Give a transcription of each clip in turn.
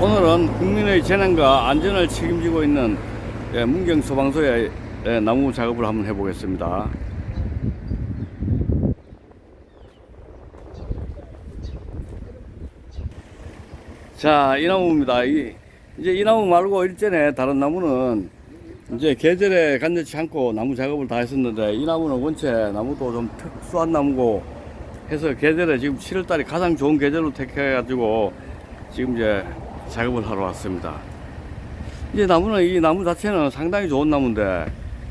오늘은 국민의 재난과 안전을 책임지고 있는 예, 문경 소방서의 예, 나무 작업을 한번 해보겠습니다. 자, 이 나무입니다. 이, 이제 이 나무 말고 일전에 다른 나무는 이제 계절에 간절치 않고 나무 작업을 다 했었는데 이 나무는 원체 나무도 좀 특수한 나무고 해서 계절에 지금 7월달이 가장 좋은 계절로 택해가지고 지금 이제 작업을 하러 왔습니다. 이제 나무는 이 나무 자체는 상당히 좋은 나무인데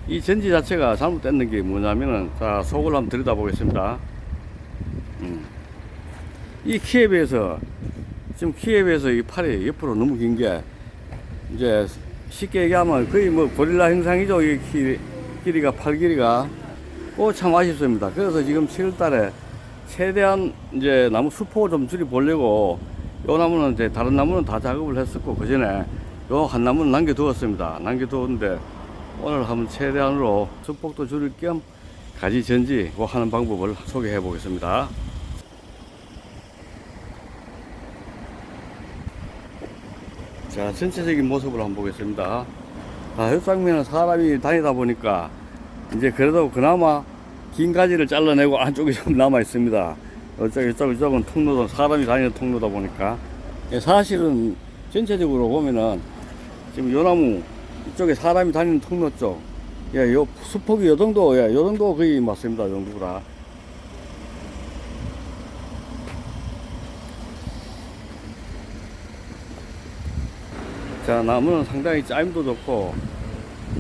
이 전지 자체가 잘못됐는 게 뭐냐면은 자 속을 한번 들여다 보겠습니다. 음. 이 키에 비해서 지금 키에 비해서 이 팔이 옆으로 너무 긴 게 이제 쉽게 얘기하면 거의 뭐 고릴라 형상이죠. 이 길, 길이가 팔 길이가 오참 아쉽습니다. 그래서 지금 7월달에 최대한 이제 나무 수포 좀 줄여 보려고 요 나무는 이제 다른 나무는 다 작업을 했었고 그 전에 요 한 나무는 남겨두었습니다. 남겨두었는데 오늘 한번 최대한으로 수폭도 줄일 겸 가지 전지 그 하는 방법을 소개해 보겠습니다. 자, 전체적인 모습을 한번 보겠습니다. 아, 옆상면은 사람이 다니다 보니까 이제 그래도 그나마 긴 가지를 잘라내고 안쪽이 좀 남아 있습니다. 이쪽, 이쪽, 이쪽은 통로도, 사람이 다니는 통로다 보니까. 예, 사실은 전체적으로 보면은 지금 요 나무, 이쪽에 사람이 다니는 통로 쪽, 예, 요 수폭이 요 정도, 예, 요 정도 거의 맞습니다. 요 정도라. 자, 나무는 상당히 짜임도 좋고,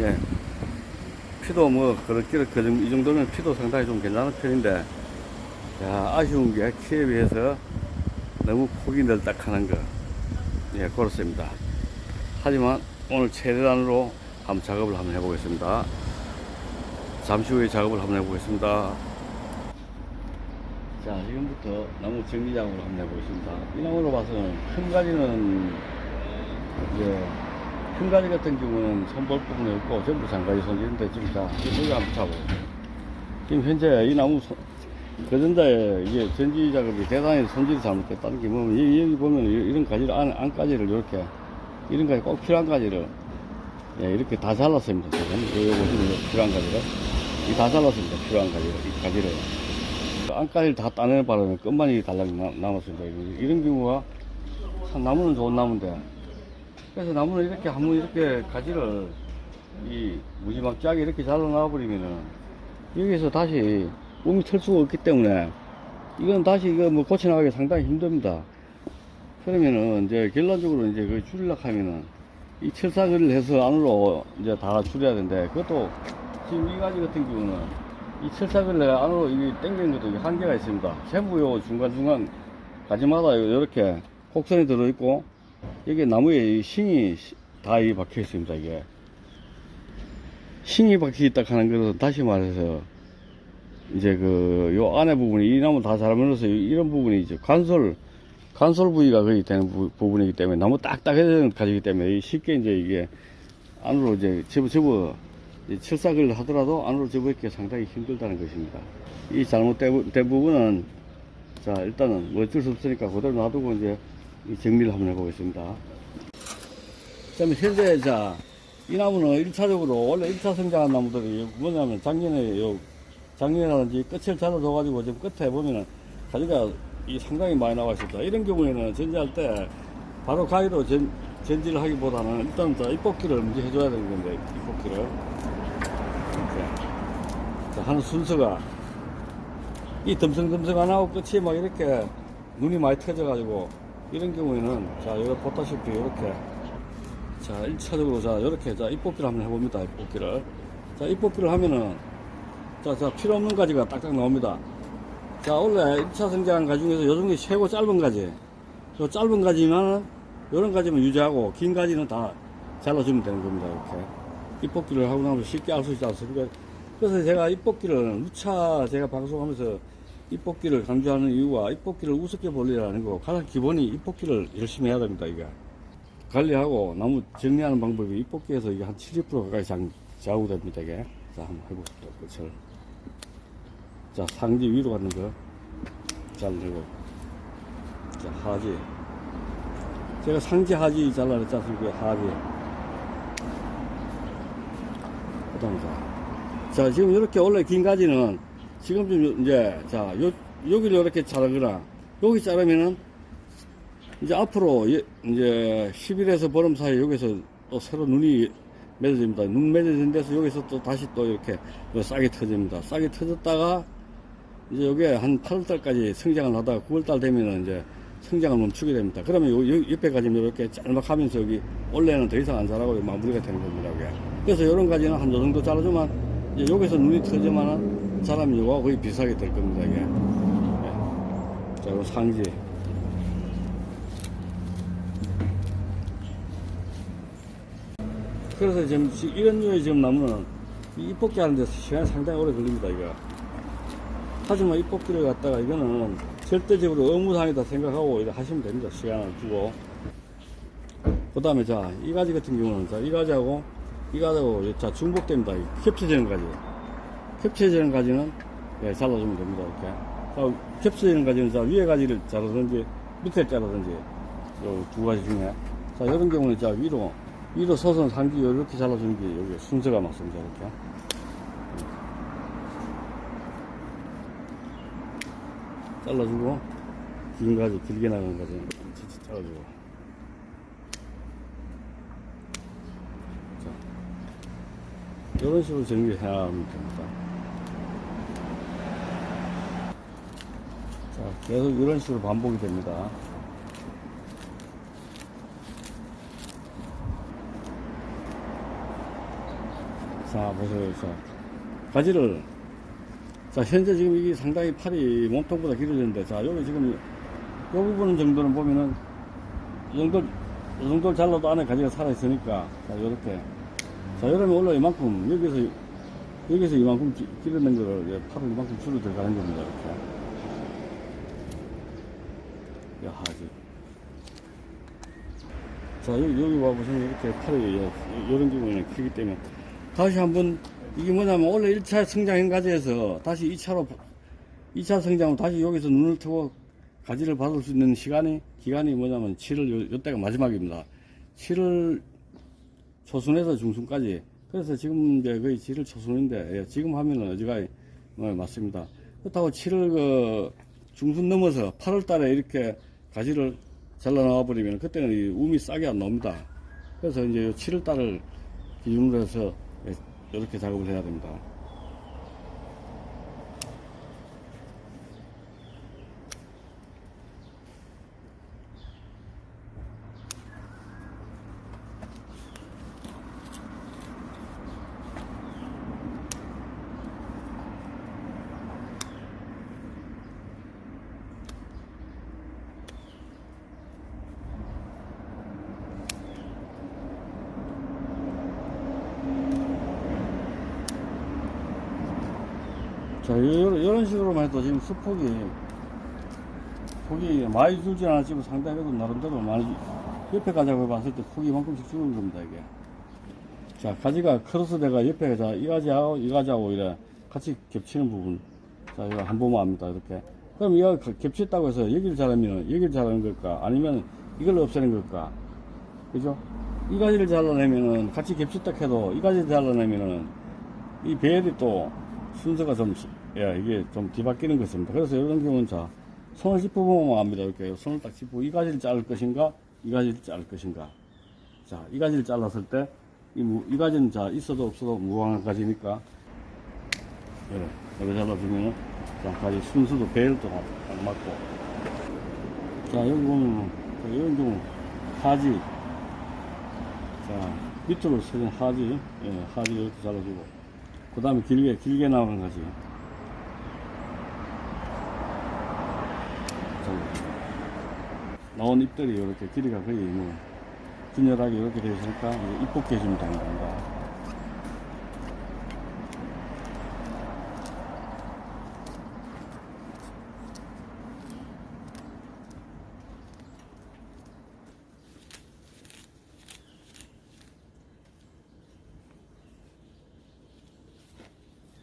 예. 피도 뭐, 그렇게, 그이 정도면 피도 상당히 좀 괜찮은 편인데, 자, 아쉬운 게 키에 비해서 너무 폭이 넓딱하는 거. 예, 그렇습니다. 하지만 오늘 최대한으로 한번 작업을 한번 해보겠습니다. 잠시 후에 작업을 한번 해보겠습니다. 자, 지금부터 나무 정리 작업을 한번 해보겠습니다. 이 나무로 봐서는 큰 가지는 이제 큰 가지 같은 경우는 손볼 부분이 없고 전부 장가지 손질인데 지금 자, 여기 한번 잡아보세요. 지금 현재 이 나무 손- 그전자에 이게 전지 작업이 대단히 손질이 잘못됐다는 게 뭐면 여기, 보면 이- 이런 가지를 안, 안가지를 이렇게 이런 가지 꼭 필요한 가지를 예, 이렇게 다 잘랐습니다. 지금 여기 보시면 이 필요한 가지를 이 다 잘랐습니다. 필요한 가지를 이 가지를 안가지를 다 따내는 바람에 끝만이 달랑 나- 남았습니다. 이런 경우가 참 나무는 좋은 나무인데 그래서 나무는 이렇게 한번 이렇게 가지를 이 무지막지하게 이렇게 잘라놔 버리면은 여기서 다시 몸이 털 수가 없기 때문에 이건 다시 이거 뭐 고쳐나가기 상당히 힘듭니다. 그러면은 이제 결론적으로 이제 그 줄이려고 하면은 이 철사기를 해서 안으로 이제 다 줄여야 되는데 그것도 지금 이 가지 같은 경우는 이 철사기를 안으로 이게 당기는 것도 한계가 있습니다. 전부 요 중간중간 가지마다 이렇게 곡선이 들어있고 여기 나무에 이 싱이 다이 박혀 있습니다. 이게 싱이 박혀 있다 하는 것은 다시 말해서 이제 그 요 안에 부분이 이 나무 다 자라면서 이런 부분이 이제 간솔 간솔 부위가 거의 되는 부, 부분이기 때문에 너무 딱딱해져 가지기 때문에 이 쉽게 이제 이게 안으로 이제 접어 이제 철삭을 하더라도 안으로 접어있기 상당히 힘들다는 것입니다. 이 잘못된 된 부분은 자 일단은 뭐 어쩔 수 없으니까 그대로 놔두고 이제 이 정리를 한번 해보겠습니다. 그다음에 현재 자이 나무는 1차적으로 원래 1차 성장한 나무들이 뭐냐면 작년에 요 작년이라든지 끝을 잘라줘가지고 지금 끝에 보면은 가지가 이 상당히 많이 나와 있습니다. 이런 경우에는 전지할 때 바로 가위로 전, 전지를 하기보다는 일단 자, 잎뽑기를 먼저 해줘야 되는 건데 잎뽑기를. 이렇게. 자, 하는 순서가 이 덤성덤성 안 하고 끝이 막 이렇게 눈이 많이 터져가지고 이런 경우에는 자 여기 보다시피 이렇게. 자 1차적으로 자 이렇게 자 잎뽑기를 한번 해봅니다 잎뽑기를. 자 잎뽑기를 하면은 자, 자, 필요 없는 가지가 딱딱 나옵니다. 자, 원래 1차 성장 가지 중에서 요즘 게 최고 짧은 가지. 요 짧은 가지만, 요런 가지만 유지하고, 긴 가지는 다 잘라주면 되는 겁니다. 이렇게. 입뽑기를 하고 나면 쉽게 알 수 있지 않습니까? 그래서 제가 입뽑기를, 누차 제가 방송하면서 입뽑기를 강조하는 이유가 입뽑기를 우습게 볼리라는 거, 가장 기본이 입뽑기를 열심히 해야 됩니다, 이게. 관리하고 나무 정리하는 방법이 입뽑기에서 이게 한 70% 가까이 장, 좌우됩니다, 이게. 자, 한번 해봅시다, 끝을. 자, 상지 위로 가는 거. 자르고. 자, 하지. 제가 상지 하지 잘라냈지 않습니까? 하지. 그 다음 자. 자, 지금 이렇게 원래 긴 가지는 지금 좀 이제, 자, 요, 여기를 이렇게 자르거나, 여기 자르면은 이제 앞으로 예- 이제 10일에서 보름 사이 여기서 또 새로 눈이 맺어집니다. 눈 맺어진 데서 여기서 또 다시 또 이렇게 뭐 싹이 터집니다. 싹이 터졌다가 이제 여기에 한 8월달까지 성장을 하다가 9월달 되면은 이제 성장을 멈추게 됩니다. 그러면 요, 요 옆에 가지는 이렇게 짤막하면서 여기 원래는 더 이상 안 자라고 마무리가 되는 겁니다. 이게. 그래서 이런 가지는 한 요 정도 자라주면 이제 여기서 눈이 터지면은 자라면 요거하고 거의 비슷하게 될 겁니다. 이게. 네. 자, 요 상지. 그래서 지금 지- 이런 류의 지금 나무는 이 잎뽑기 하는데 시간이 상당히 오래 걸립니다, 이거. 하지만 잎뽑기를 갖다가 이거는 절대적으로 의무상이다 생각하고 이렇게 하시면 됩니다. 시간을 두고. 그 다음에 자, 이 가지 같은 경우는 자, 이 가지하고 이 가지하고 자, 중복됩니다. 이 겹쳐지는 가지. 겹쳐지는 가지는 예, 잘라주면 됩니다. 이렇게. 자, 겹쳐지는 가지는 자, 위에 가지를 자르든지 밑에 자르든지 요 두 가지 중에 자, 이런 경우는 자, 위로 위로 서선 상지 이렇게 잘라주는 게 여기 순서가 맞습니다. 이렇게. 잘라주고 긴 가지 길게 나가는 가지 진짜 잘라주고. 자 이런 식으로 정리해야 됩니다. 자 계속 이런 식으로 반복이 됩니다. 자 보세요 자. 가지를 자, 현재 지금 이게 상당히 팔이 몸통보다 길어졌는데, 자, 여기 지금, 요 부분 정도는 보면은, 이 정도, 이 정도 잘라도 안에 가지가 살아 있으니까, 자, 요렇게. 자, 이러면 원래 이만큼, 여기서, 여기서 이만큼 기- 길어낸 거를, 이제 팔을 이만큼 줄여 들어가는 겁니다, 이렇게. 야, 하지. 자, 여기, 여기 와보시면 이렇게 팔이, 요- 요런 경우에는 크기 때문에, 다시 한번 이게 뭐냐면 원래 1차 성장한 가지에서 다시 2차로 2차 성장으로 다시 여기서 눈을 트고 가지를 받을 수 있는 시간이 기간이 뭐냐면 7월 요, 요때가 마지막입니다. 7월 초순에서 중순까지 그래서 지금 이제 거의 7월 초순인데 예, 지금 하면은 어지가 어, 맞습니다. 그렇다고 7월 그 중순 넘어서 8월 달에 이렇게 가지를 잘라 나와 버리면 그때는 이 um이 싹이 안 나옵니다. 그래서 이제 7월 달을 기준으로 해서 예, 이렇게 작업을 해야 됩니다. 자, 요- 이런 식으로만 해도 지금 수폭이, 폭이 많이 줄진 않았지만 상당히 그래도 나름대로 많이, 옆에 가지고 봤을 때 폭이 이만큼씩 줄은 겁니다, 이게. 자, 가지가 크로스대가 옆에, 자, 이 가지하고 이 가지하고 이래 같이 겹치는 부분. 자, 이거 한 번만 합니다, 이렇게. 그럼 이거 그 겹쳤다고 해서 여기를 자르면 여기를 자르는 걸까? 아니면 이걸 없애는 걸까? 그죠? 이 가지를 잘라내면은 같이 겹쳤다 해도 이 가지를 잘라내면은 이 배열이 또 순서가 좀, 예, 이게 좀 뒤바뀌는 것입니다. 그래서 이런 경우는 자, 손을 짚어보면 압니다. 이렇게 손을 딱 짚고 이 가지를 자를 것인가, 이 가지를 자를 것인가. 자, 이 가지를 잘랐을 때, 이, 무- 이 가지는 자, 있어도 없어도 무방한 가지니까, 이래, 이렇게 잘라주면은, 자, 가지 순서도 배열도 다딱 맞고. 자, 여기 보면, 자, 이런 경우, 하지. 자, 밑으로 쓰는 하지, 예, 하지 이렇게 잘라주고. 그 다음에 길게, 길게 나오는 거지. 잘라주고. 나온 잎들이 이렇게 길이가 거의 뭐, 균열하게 이렇게 되어 있으니까, 잎뽑기 해주면 되는 겁니다.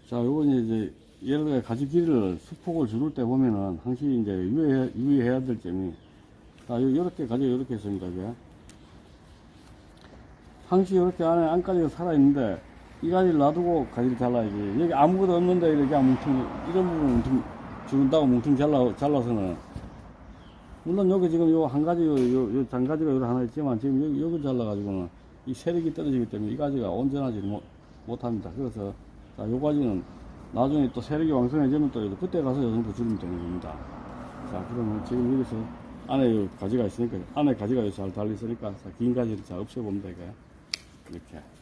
자, 요건 이제, 예를 들어 가지 길이를 수폭을 줄일 때 보면은, 항시 이제 유의해, 유의해야 될 점이, 자, 요- 요렇게 가지고 요렇게 있습니다, 이게. 항시 요렇게 안에 안까지가 살아있는데, 이 가지를 놔두고 가지를 잘라야지. 여기 아무것도 없는데, 이렇게 뭉퉁, 이런 부분 뭉퉁, 죽은다고 뭉퉁 잘라, 잘라서는. 물론 여기 지금 요 한 가지, 요, 요, 요 장가지가 여기 하나 있지만, 지금 여기, 여기 잘라가지고는 이 세력이 떨어지기 때문에 이 가지가 온전하지 못, 못합니다. 그래서, 자, 요 가지는 나중에 또 세력이 왕성해지면 또 그때 가서 요 정도 줄이면 되는 겁니다. 자, 그러면 지금 여기서 안에 요 가지가 있으니까, 안에 가지가 요잘 달려 있으니까, 자, 긴 가지를 잘 없애봅니다, 이게. 이렇게.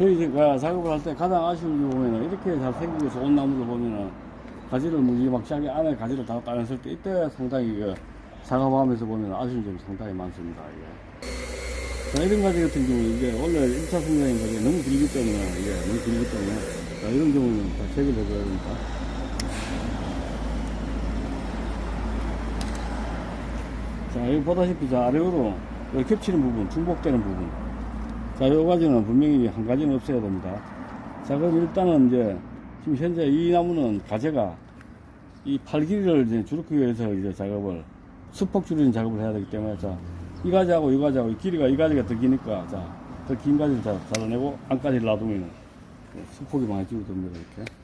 저희 제가 작업을 할 때 가장 아쉬운 게 보면은 이렇게 잘 생기고서 온 나무를 보면은 가지를 무지막지하게 안에 가지를 다 따냈을 때 이때 상당히 그 작업하면서 보면 아쉬운 점이 상당히 많습니다. 이게. 자, 이런 가지 같은 경우 이게 원래 1차 성장인 가지 너무 길기 때문에 이게 너무 길기 때문에 자, 이런 경우는 다 체크를 해줘야 됩니다. 자, 여기 보다시피 자, 아래로 겹치는 부분, 중복되는 부분. 자, 요 가지는 분명히 한 가지는 없애야 됩니다. 자, 그럼 일단은 이제, 지금 현재 이 나무는 가재가 이 팔길이를 이제 줄이기 위해서 이제 작업을, 수폭 줄이는 작업을 해야 되기 때문에, 자, 이 가지하고 이 가지하고 이 길이가 이 가지가 더 기니까, 자, 더 긴 가지를 자, 잘라내고, 안까지를 놔두면 수폭이 많이 줄어듭니다, 이렇게.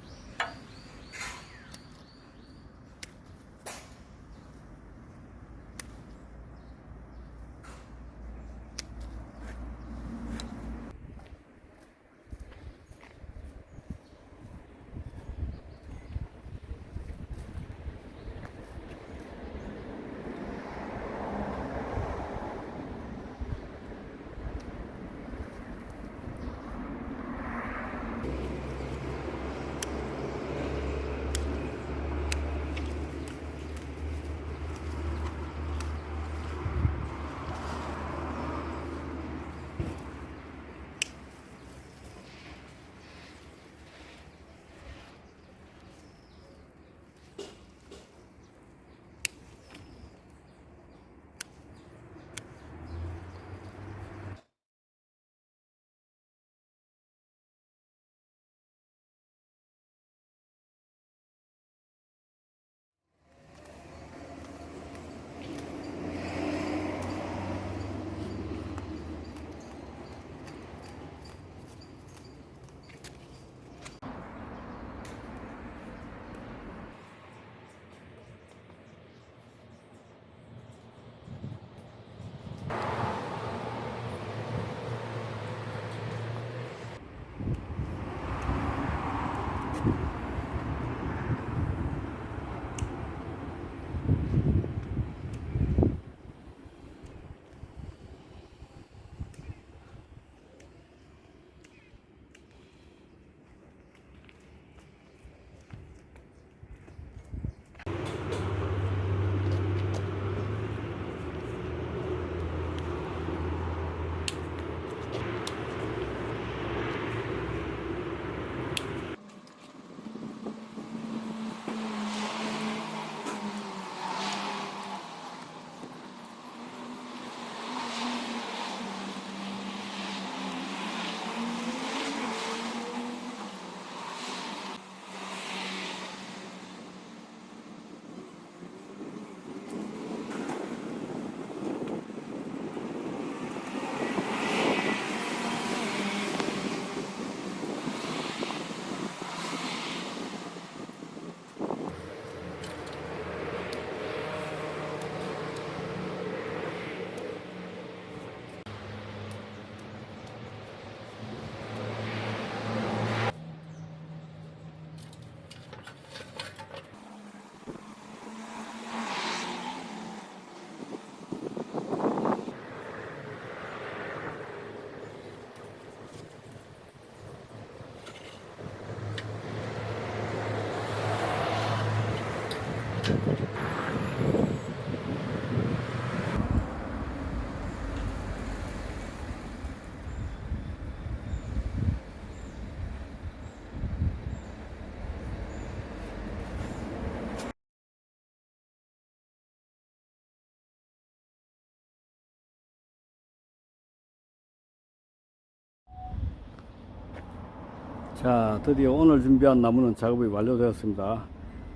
자, 드디어 오늘 준비한 나무는 작업이 완료되었습니다.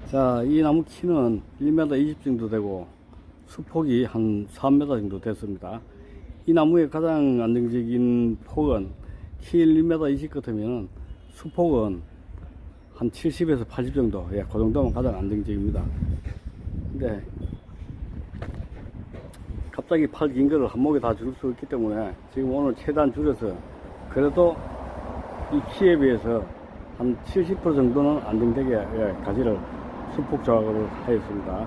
자, 이 나무 키는 1m 20 정도 되고, 수폭이 한 3m 정도 됐습니다. 이 나무의 가장 안정적인 폭은 키 1m 20 같으면 수폭은 한 70에서 80 정도, 예, 그 정도면 가장 안정적입니다. 근데, 갑자기 팔 긴 거를 한 목에 다 줄수 없기 때문에 지금 오늘 최대한 줄여서 그래도 이 키에 비해서 한 70% 정도는 안정되게 예, 가지를 수폭 조각을 하였습니다.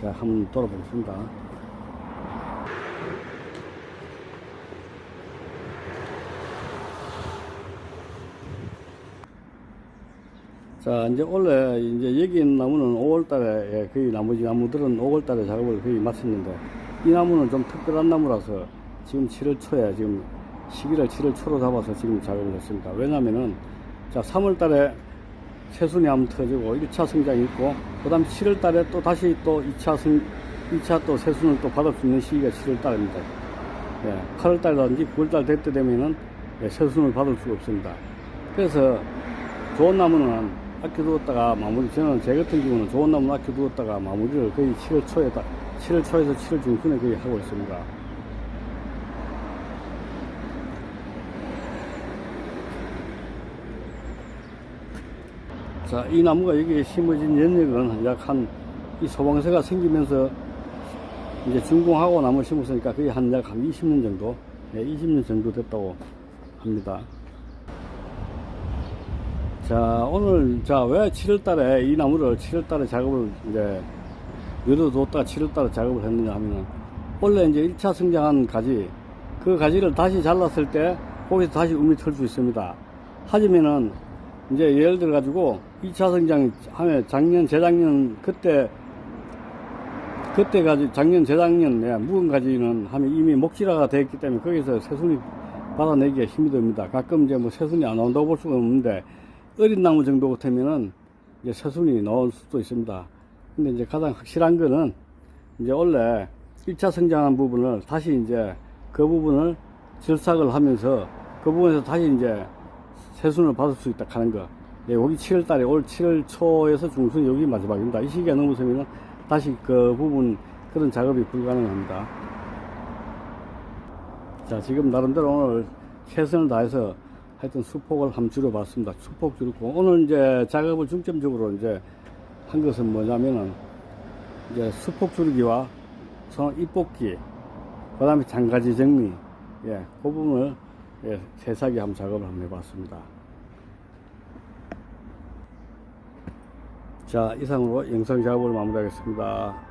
자, 한번 돌아보겠습니다. 자, 이제 원래 이제 여기 있는 나무는 5월 달에 예, 거의 나머지 나무들은 5월 달에 작업을 거의 마쳤는데 이 나무는 좀 특별한 나무라서 지금 7월 초에 지금 시기를 7월 초로 잡아서 지금 작업을 했습니다. 왜냐면은 자 3월 달에 새순이 한번 터지고 1차 성장이 있고 그 다음 7월 달에 또 다시 또 2차 성 2차 또 새순을 또 받을 수 있는 시기가 7월 달입니다. 예, 8월 달이라든지 9월 달 될 때 되면은 예, 새순을 받을 수가 없습니다. 그래서 좋은 나무는 아껴두었다가 마무리, 저는 제 같은 경우는 좋은 나무는 아껴두었다가 마무리를 거의 7월 초에, 7월 초에서 7월 중순에 거의 하고 있습니다. 자, 이 나무가 여기에 심어진 연력은 약 한, 이 소방서가 생기면서 이제 준공하고 나무 심었으니까 거의 한 약 한 20년 정도, 예, 20년 정도 됐다고 합니다. 자, 오늘, 자, 왜 7월 달에 이 나무를 7월 달에 작업을 이제 열어뒀다가 7월 달에 작업을 했느냐 하면은 원래 이제 1차 성장한 가지, 그 가지를 다시 잘랐을 때 거기서 다시 음이 털수 있습니다. 하지만은 이제 예를 들어 가지고 2차 성장 하면 작년, 재작년 그때 그때 가지 작년, 재작년 예, 묵은 가지는 하면 이미 목질화가 되어 있기 때문에 거기서 새순이 받아내기가 힘이 듭니다. 가끔 이제 뭐 새순이 안 나온다고 볼 수가 없는데 어린 나무 정도 같으면은 이제 새순이 나올 수도 있습니다. 근데 이제 가장 확실한 거는 이제 원래 1차 성장한 부분을 다시 이제 그 부분을 절삭을 하면서 그 부분에서 다시 이제 새순을 받을 수 있다 하는 거. 예, 여기 7월 달에 올 7월 초에서 중순 여기 마지막입니다. 이 시기가 넘어서면은 다시 그 부분 그런 작업이 불가능합니다. 자, 지금 나름대로 오늘 최선을 다해서 하여튼 수폭을 한번 줄여봤습니다. 수폭 줄였고, 오늘 이제 작업을 중점적으로 이제 한 것은 뭐냐면은 이제 수폭 줄이기와 선 입볶기, 그 다음에 장가지 정리, 예, 그 부분을 예, 세세하게 한번 작업을 한번 해봤습니다. 자, 이상으로 영상 작업을 마무리하겠습니다.